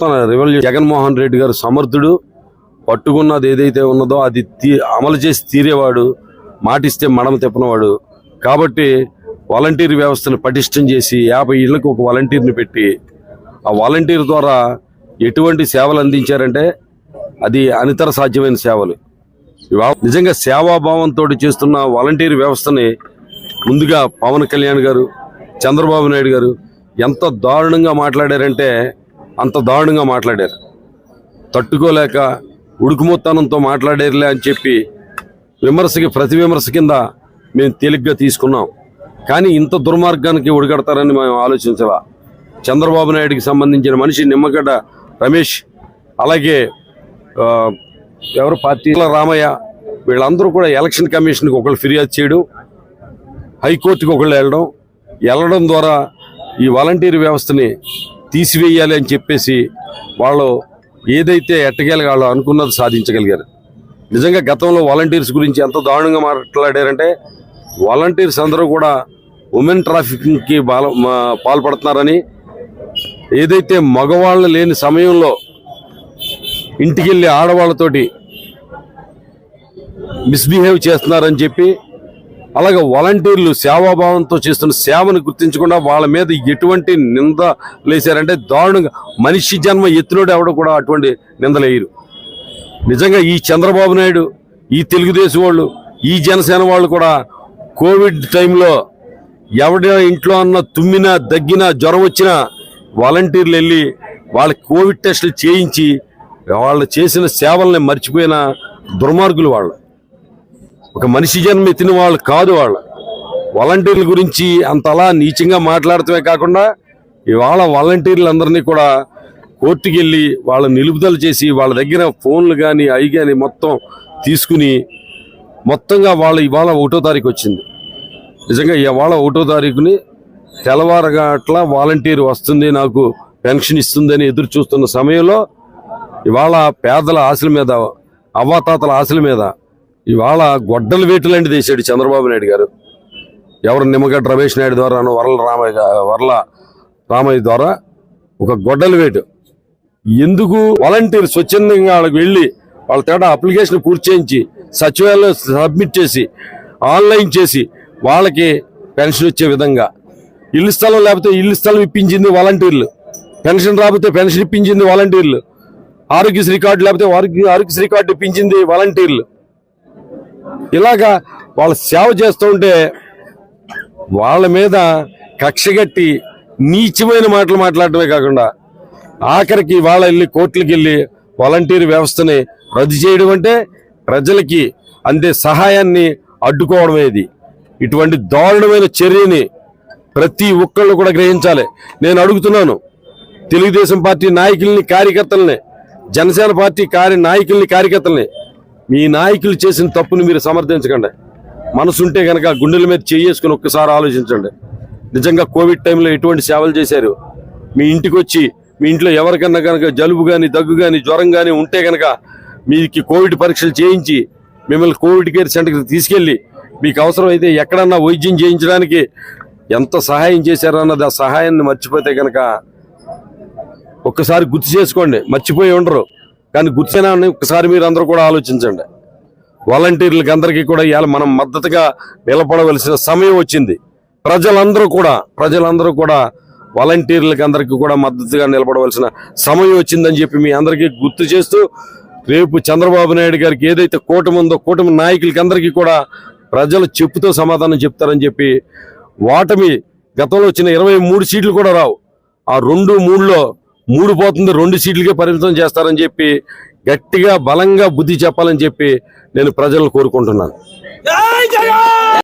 నూతన రెవెన్యూ జగన్మోహన్ రెడ్డి గారు సమర్థుడు పట్టుకున్నది ఏదైతే ఉన్నదో అది తీ- అమలు చేసి తీరేవాడు మాటిస్తే మడమ తిప్పనవాడు. కాబట్టి వాలంటీర్ వ్యవస్థను పటిష్టం చేసి యాభై ఇళ్ళకు ఒక వాలంటీర్ని పెట్టి ఆ వాలంటీర్ ద్వారా ఎటువంటి సేవలు అందించారంటే అది అనితర సాధ్యమైన సేవలు. నిజంగా సేవాభావంతో చేస్తున్న వాలంటీర్ వ్యవస్థని ముందుగా పవన్ కళ్యాణ్ గారు చంద్రబాబు నాయుడు గారు ఎంత దారుణంగా మాట్లాడారంటే అంత దారుణంగా మాట్లాడారు. తట్టుకోలేక ఉడుకుమొత్తానంతో మాట్లాడారులే అని చెప్పి విమర్శకి ప్రతి విమర్శ కింద మేము తేలిగ్గా తీసుకున్నాం. కానీ ఇంత దుర్మార్గానికి ఒడిగడతారని మేము ఆలోచించాల. చంద్రబాబు నాయుడికి సంబంధించిన మనిషి నిమ్మగడ్డ రమేష్ అలాగే ఎవరు పార్టీ రామయ్య వీళ్ళందరూ కూడా ఎలక్షన్ కమిషన్కి ఒకళ్ళు ఫిర్యాదు చేయడం హైకోర్టుకి ఒకళ్ళు వెళ్ళడం వెళ్ళడం ద్వారా ఈ వాలంటీర్ వ్యవస్థని తీసివేయాలి అని చెప్పేసి వాళ్ళు ఏదైతే ఎట్టగలిగాలో అనుకున్నది సాధించగలిగారు. నిజంగా గతంలో వాలంటీర్స్ గురించి ఎంత దారుణంగా మాట్లాడారంటే వాలంటీర్స్ అందరూ కూడా ఉమెన్ ట్రాఫికింగ్కి బాల పాల్పడుతున్నారని ఏదైతే మగవాళ్ళు లేని సమయంలో ఇంటికి వెళ్ళి ఆడవాళ్ళతోటి మిస్బిహేవ్ చేస్తున్నారని చెప్పి అలాగే వాలంటీర్లు సేవాభావంతో చేస్తున్న సేవను గుర్తించకుండా వాళ్ళ మీద ఎటువంటి నింద లేశారంటే దారుణంగా మనిషి జన్మ ఎత్తునోడు ఎవడో కూడా అటువంటి నిందలేయరు. నిజంగా ఈ చంద్రబాబు నాయుడు ఈ తెలుగుదేశం వాళ్ళు ఈ జనసేన వాళ్ళు కూడా కోవిడ్ టైంలో ఎవడ ఇంట్లో అన్న తుమ్మినా దగ్గినా జ్వరం వచ్చినా వాలంటీర్లు వెళ్ళి వాళ్ళ కోవిడ్ టెస్టులు చేయించి వాళ్ళు చేసిన సేవల్ని మర్చిపోయిన దుర్మార్గులు వాళ్ళు. ఒక మనిషి జన్మ ఎత్తిన వాళ్ళు కాదు వాళ్ళు. వాలంటీర్ల గురించి అంతలా నీచంగా మాట్లాడటమే కాకుండా ఇవాళ వాలంటీర్లందరినీ కూడా కోర్టుకి వెళ్ళి వాళ్ళ నిలుపుదల చేసి వాళ్ళ దగ్గర ఫోన్లు కానీ అవి కానీ మొత్తం తీసుకుని మొత్తంగా వాళ్ళ ఇవాళ ఒకటో తారీఖు వచ్చింది. నిజంగా ఇవాళ ఒకటో తారీఖుని తెల్లవారుగా అట్లా వాలంటీర్ వస్తుంది నాకు పెన్షన్ ఇస్తుందని ఎదురు చూస్తున్న సమయంలో ఇవాళ పేదల ఆశల మీద అవ్వాతాతల ఆశల మీద ఇవాళ గొడ్డలు లాంటి వేసాడు చంద్రబాబు నాయుడు గారు. ఎవరు నిమ్మగడ్డ రమేష్ నాయుడు ద్వారాను వరల రామయ్య వరల రామయ్య ద్వారా ఒక గొడ్డలు వేటు. ఎందుకు వాలంటీర్ స్వచ్ఛందంగా వాళ్ళకి వెళ్ళి వాళ్ళ తేడా అప్లికేషన్ పూర్తి చేయించి సచివాలయంలో సబ్మిట్ చేసి ఆన్లైన్ చేసి వాళ్ళకి పెన్షన్ వచ్చే విధంగా. ఇల్లు స్థలం లేకపోతే ఇల్లు స్థలం ఇప్పించింది వాలంటీర్లు. పెన్షన్ రాకపోతే పెన్షన్ ఇప్పించింది వాలంటీర్లు. ఆరోగ్యశ్రీ కార్డు లేకపోతే ఆరోగ్య ఆరోగ్యశ్రీ కార్డు ఇప్పించింది వాలంటీర్లు. ఇలాగా వాళ్ళు సేవ చేస్తూ ఉంటే వాళ్ళ మీద కక్షగట్టి నీచమైన మాటలు మాట్లాడటమే కాకుండా ఆఖరికి వాళ్ళ వెళ్ళి కోర్టులకు వెళ్ళి వాలంటీర్ వ్యవస్థని రద్దు చేయడం అంటే ప్రజలకి అందే సహాయాన్ని అడ్డుకోవడమే ఇది. ఇటువంటి దారుణమైన చర్యని ప్రతి ఒక్కళ్ళు కూడా గ్రహించాలి. నేను అడుగుతున్నాను తెలుగుదేశం పార్టీ నాయకుల్ని కార్యకర్తల్ని జనసేన పార్టీ కార్య నాయకుల్ని కార్యకర్తల్ని మీ నాయకులు చేసిన తప్పుని మీరు సమర్థించకండి. మనసుంటే కనుక గుండెల మీద చేసుకుని ఒక్కసారి ఆలోచించండి. నిజంగా కోవిడ్ టైంలో ఎటువంటి సేవలు చేశారు? మీ ఇంటికి వచ్చి మీ ఇంట్లో ఎవరికన్నా కనుక జలుబు కానీ దగ్గు కానీ జ్వరం కానీ ఉంటే కనుక మీకు కోవిడ్ పరీక్షలు చేయించి మిమ్మల్ని కోవిడ్ కేర్ సెంటర్కి తీసుకెళ్ళి మీకు అవసరమైతే ఎక్కడన్నా వైద్యం చేయించడానికి ఎంత సహాయం చేశారన్నది ఆ సహాయాన్ని మర్చిపోతే కనుక ఒక్కసారి గుర్తు చేసుకోండి. మర్చిపోయి ఉండరు. కానీ గుర్తైనా ఒకసారి మీరు అందరూ కూడా ఆలోచించండి. వాలంటీర్లకి అందరికీ కూడా ఇవాళ మనం మద్దతుగా నిలబడవలసిన సమయం వచ్చింది. ప్రజలందరూ కూడా ప్రజలందరూ కూడా వాలంటీర్లకి అందరికీ కూడా మద్దతుగా నిలబడవలసిన సమయం వచ్చిందని చెప్పి మీ అందరికీ గుర్తు చేస్తూ రేపు చంద్రబాబు నాయుడు గారికి ఏదైతే కూటమి ఉందో కూటమి నాయకులకి అందరికీ కూడా ప్రజలు చెప్పుతో సమాధానం చెప్తారని చెప్పి వాటమి గతంలో వచ్చిన ఇరవై మూడు సీట్లు కూడా రావు. ఆ రెండు మూడులో మూడు పోతుంది రెండు సీట్లకే పరిమితం చేస్తారని చెప్పి గట్టిగా బలంగా బుద్ధి చెప్పాలని చెప్పి నేను ప్రజలను కోరుకుంటున్నాను.